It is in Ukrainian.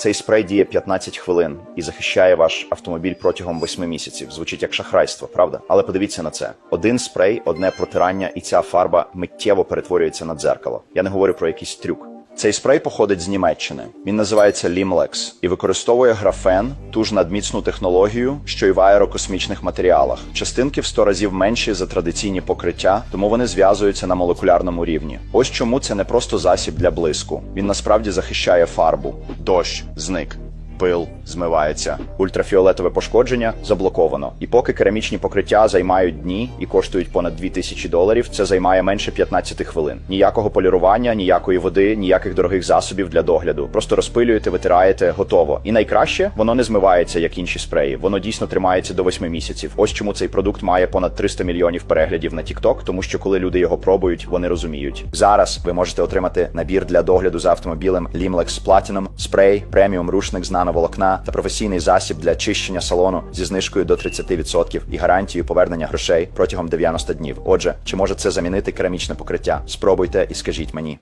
Цей спрей діє 15 хвилин і захищає ваш автомобіль протягом 8 місяців. Звучить як шахрайство, правда? Але подивіться на це: один спрей, одне протирання, і ця фарба миттєво перетворюється на дзеркало. Я не говорю про якийсь трюк. Цей спрей походить з Німеччини. Він називається Limlex і використовує графен, ту ж надміцну технологію, що й в аерокосмічних матеріалах. Частинки в 100 разів менші за традиційні покриття, тому вони зв'язуються на молекулярному рівні. Ось чому це не просто засіб для блиску. Він насправді захищає фарбу. Дощ зник. Пил змивається, ультрафіолетове пошкодження заблоковано. І поки керамічні покриття займають дні і коштують понад 2000 доларів, це займає менше 15 хвилин. Ніякого полірування, ніякої води, ніяких дорогих засобів для догляду. Просто розпилюєте, витираєте, готово. І найкраще воно не змивається, як інші спреї. Воно дійсно тримається до 8 місяців. Ось чому цей продукт має понад 300 мільйонів переглядів на TikTok, тому що коли люди його пробують, вони розуміють. Зараз ви можете отримати набір для догляду за автомобілем Limlex Platinum, спрей, преміум рушник з нановолокна та професійний засіб для чищення салону зі знижкою до 30% і гарантією повернення грошей протягом 90 днів. Отже, чи може це замінити керамічне покриття? Спробуйте і скажіть мені.